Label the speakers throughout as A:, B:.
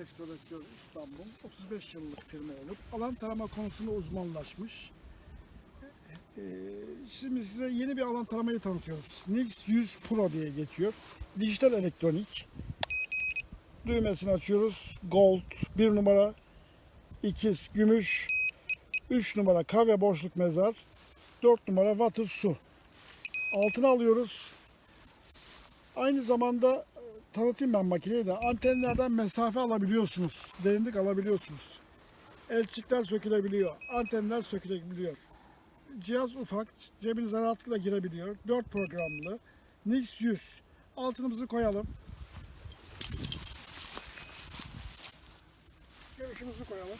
A: Elektrolektör İstanbul 35 yıllık firma olup alan tarama konusunda uzmanlaşmış. Ee, Şimdi size yeni bir alan taramayı tanıtıyoruz. Nix 100 Pro diye geçiyor. Dijital elektronik. Düğmesini açıyoruz. Gold 1 numara, ikiz gümüş, 3 numara kahve boşluk mezar, 4 numara water su. Altına alıyoruz. Aynı zamanda tanıtayım ben makineyi de antenlerden mesafe alabiliyorsunuz. Derinlik alabiliyorsunuz. Elçikler sökülebiliyor. Antenler sökülebiliyor. Cihaz ufak. Cebinize rahatlıkla girebiliyor. 4 programlı. Nix 100. Altınımızı koyalım. Görüşümüzü koyalım.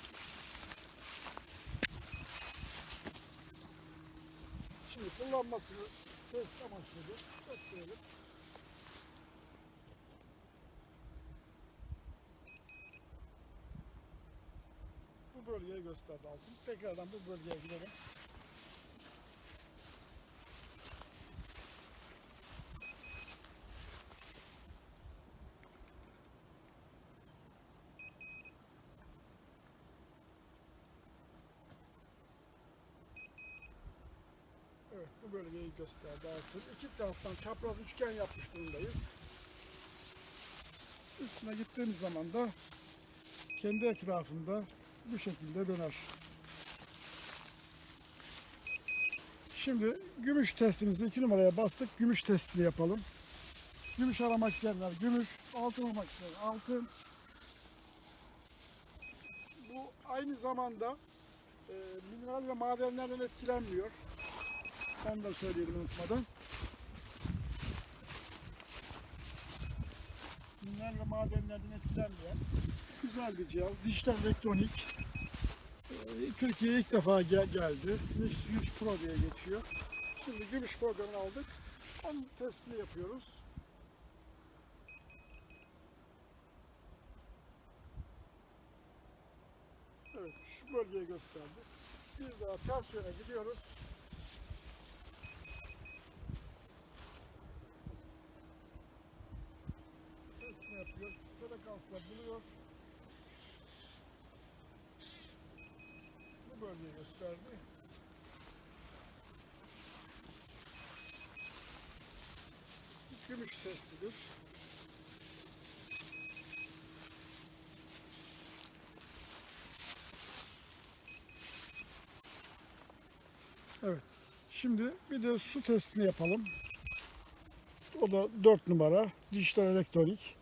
A: Şimdi kullanmasını test amaçlı gösterelim. Bu bölgeye gösterdi altın. Tekrardan bu bölgeye gidelim. Evet bu bölgeyi gösterdi altın. İki taraftan çapraz üçgen yapmış durumdayız. Üstüne gittiğimiz zaman da kendi etrafında bu şekilde döner. Şimdi gümüş testimizi iki numaraya bastık. Gümüş testini yapalım. Gümüş aramak isteyenler gümüş, altın almak isteyenler altın. Bu aynı zamanda e, mineral ve madenlerden etkilenmiyor. Onu da söyleyelim unutmadan. Mineral ve madenlerden etkilenmeyen güzel bir cihaz. Dijital elektronik. Ee, Türkiye'ye ilk defa gel- geldi. Nix 100 Pro diye geçiyor. Şimdi gümüş programını aldık. Onun testini yapıyoruz. Evet, şu bölgeyi gösterdi. Bir daha ters yöne gidiyoruz. testini yapıyor. Frekansla buluyor. Bu bölgeyi gösterdi. Gümüş testidir. Evet. Şimdi bir de su testini yapalım. O da 4 numara dijital elektronik.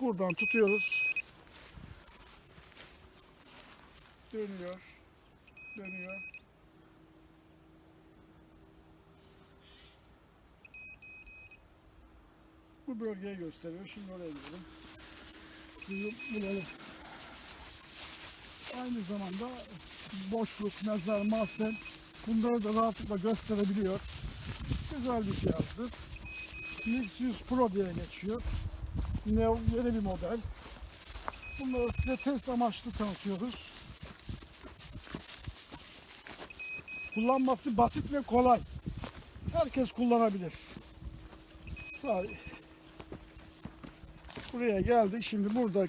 A: Buradan tutuyoruz. Dönüyor. Dönüyor. Bu bölgeyi gösteriyor. Şimdi oraya gidelim. Suyu bulalım. Aynı zamanda boşluk, mezar, mahzen bunları da rahatlıkla gösterebiliyor. Güzel bir cihazdır. Nix 100 Pro diye geçiyor. Neo yeni bir model. Bunları size test amaçlı tanıtıyoruz. Kullanması basit ve kolay. Herkes kullanabilir. Sağ Buraya geldik. Şimdi burada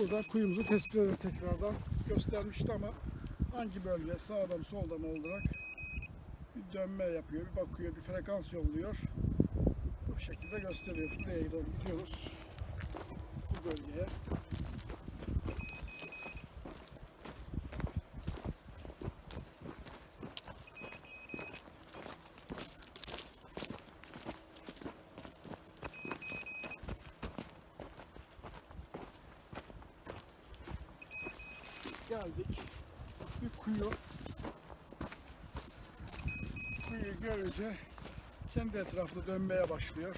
A: burada kuyumuzu tespit edelim tekrardan. Göstermişti ama hangi bölge sağdan mı soldan mı olarak bir dönme yapıyor, bir bakıyor, bir frekans yolluyor bu şekilde gösteriyor. Buraya doğru gidiyoruz. Bu bölgeye. Geldik. Bir kuyu. Kuyu görünce kendi etrafında dönmeye başlıyor.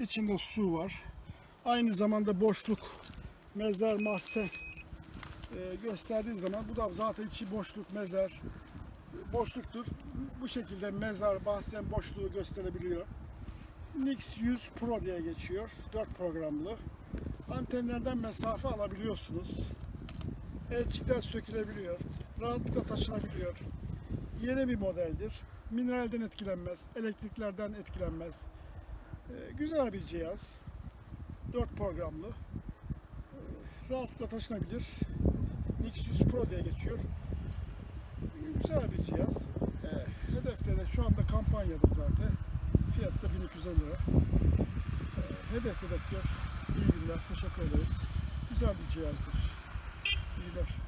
A: İçinde su var. Aynı zamanda boşluk, mezar, mahzen e, gösterdiği zaman bu da zaten içi boşluk, mezar, boşluktur. Bu şekilde mezar, mahzen boşluğu gösterebiliyor. Nix 100 Pro diye geçiyor. 4 programlı. Antenlerden mesafe alabiliyorsunuz. Elçikler sökülebiliyor. Rahatlıkla taşınabiliyor. Yeni bir modeldir. Mineralden etkilenmez, elektriklerden etkilenmez. Ee, güzel bir cihaz. 4 programlı. Ee, rahatlıkla taşınabilir. Nexus Pro diye geçiyor. Güzel bir cihaz. Ee, hedefte de şu anda kampanyada zaten. Fiyat da 1250 lira. Ee, hedefte bekliyor. Teşekkür ederiz. Güzel bir cihazdır. İyi günler.